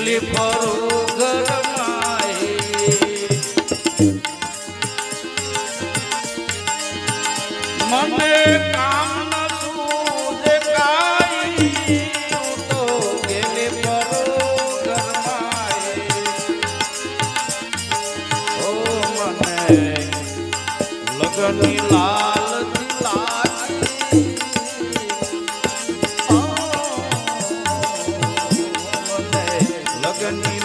মেলি পড়ো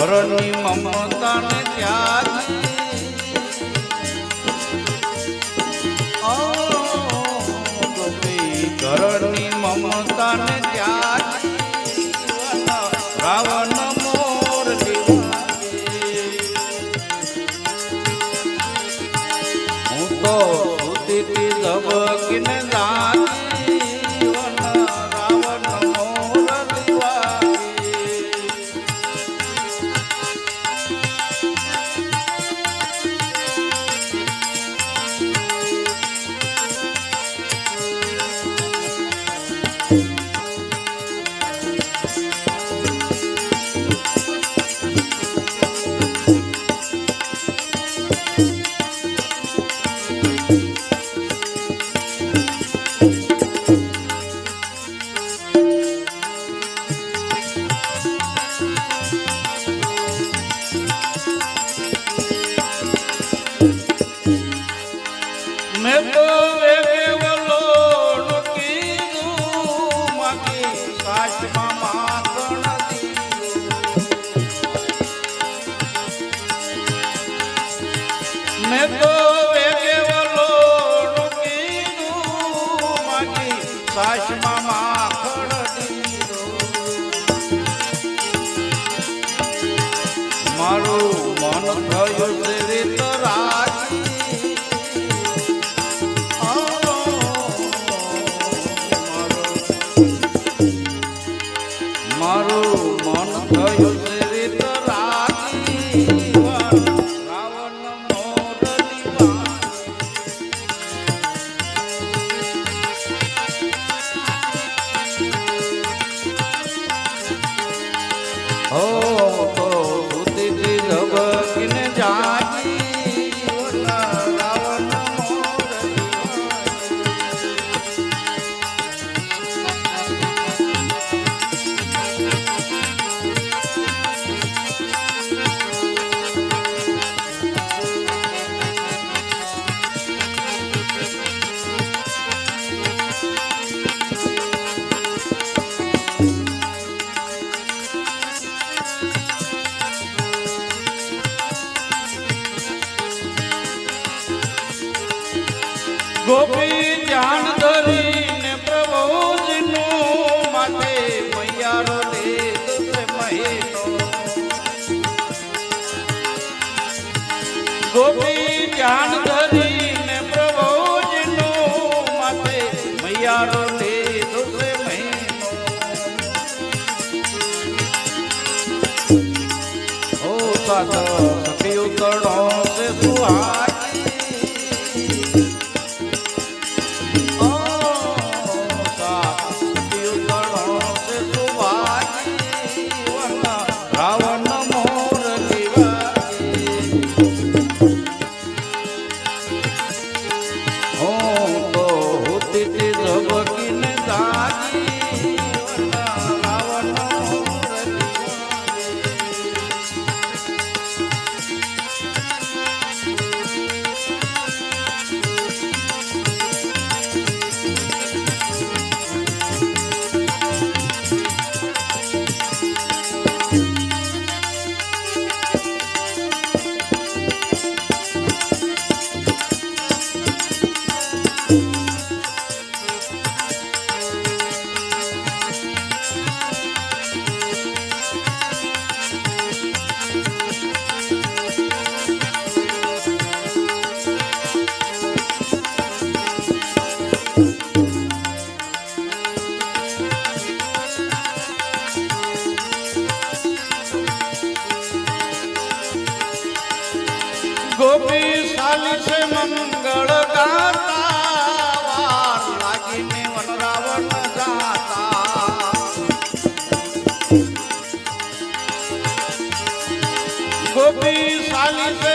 ধরণী মমতানে মাখন Oh. સાધો સખી ઉતરણો ગોપી સાલી છે મંગળ ગાતા વાર લાગીને વનરાવણ જાતા. છે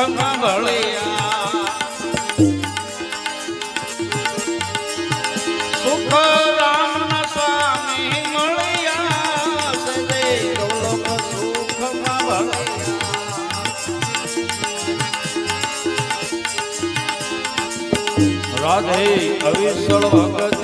સુખ મળ્યા. સુખ મળ્યા રાધે અવિસળ ભગતિને